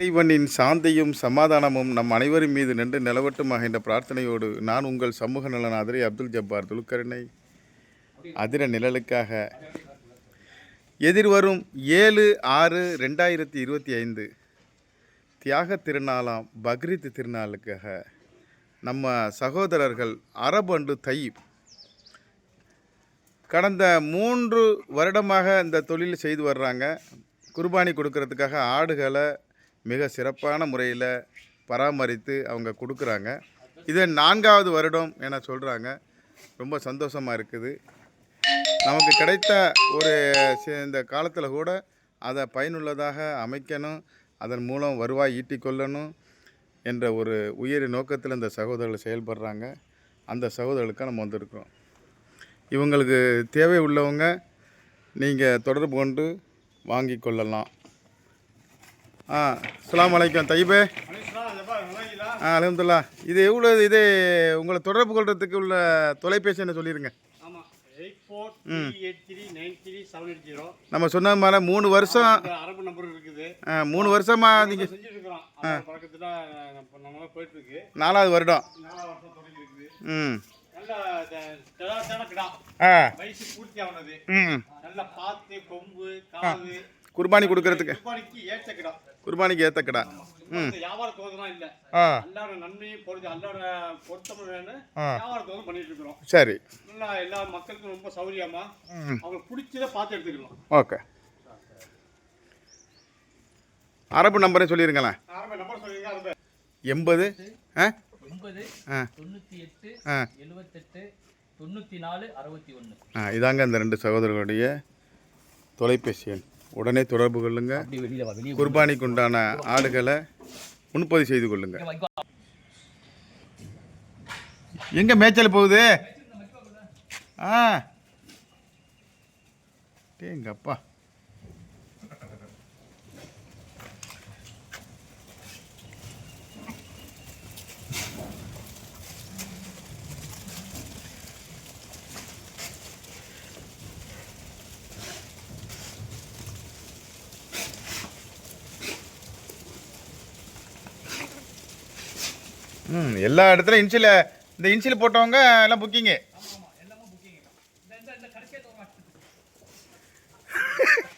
இறைவனின் சாந்தியும் சமாதானமும் நம் அனைவரின் மீது நின்று நிலவட்டுமாக என்ற பிரார்த்தனையோடு நான் உங்கள் சமூக நலனாதிரி அப்துல் ஜப்பார் துலுக்கருணை அதிர நிழலுக்காக. எதிர்வரும் ஏழு ஆறு ரெண்டாயிரத்தி இருபத்தி ஐந்து தியாக திருநாளாம் பக்ரீத் திருநாளுக்காக நம்ம சகோதரர்கள் அரபு அண்டு தை கடந்த மூன்று வருடமாக இந்த தொழில் செய்து வர்றாங்க. குர்பானி கொடுக்கறதுக்காக ஆடுகளை மிக சிறப்பான முறையில் பராமரித்து அவங்க கொடுக்குறாங்க. இது நான்காவது வருடம் என சொல்கிறாங்க ரொம்ப சந்தோஷமாக இருக்குது. நமக்கு கிடைத்த ஒரு இந்த காலத்தில் கூட அதை பயனுள்ளதாக அமைக்கணும். அதன் மூலம் வருவாய் ஈட்டிக்கொள்ளணும் என்ற ஒரு உயரிய நோக்கத்தில் இந்த சகோதரர்கள் செயல்படுறாங்க. அந்த சகோதரர்களுக்கு நம்ம வந்திருக்கிறோம். இவங்களுக்கு தேவை உள்ளவங்க நீங்கள் தொடர்பு கொண்டு வாங்கி கொள்ளலாம். ஆ அஸ்ஸலாமு அலைக்கும் தையபே. ஆ அலமதுல்லா இது எவ்வளோ இது? உங்களை தொடர்பு கொள்றதுக்கு உள்ள தொலைபேசி என்ன சொல்லிடுங்க நம்ம சொன்ன மாதிரி மூணு வருஷம் அரபு நம்பர் இருக்குது. மூணு போயிட்டு இருக்கு நாலாவது வருடம். வருஷம் ம். குர்பானி கொடுக்கறதுக்கு. குர்பானிக்கு ஏற்ற கடை ம் வியாபார தோதலாம் இல்லை. ஆ. சரி. எல்லா மக்களுக்கும் ரொம்ப சௌகரியமா ம். அவங்களுக்கு பிடிச்சதை பார்த்து எடுத்துக்கலாம். ஓகே. அரபு நம்பரே சொல்லிருங்களேன். ஆரம்ப நம்பர் சொல்லுங்க அரபு. எண்பது ஆ? ஆ. தொண்ணூற்றி எட்டு ஆ. தொண்ணூற்றி நாலு அறுபத்தி ஒன்று ஆ இதாங்க இந்த ரெண்டு சகோதரர்களுடைய தொலைபேசி எண். உடனே தொடர்பு கொள்ளுங்க. குர்பானிக்கு உண்டான ஆடுகளை முன்பதிவு செய்து கொள்ளுங்க. எங்க மேய்ச்சல் போகுது? ஆ. எங்க ம் எல்லா இடத்துலையும் இன்சில் இந்த இன்சில் போட்டவங்க எல்லாம் புக்கிங்கு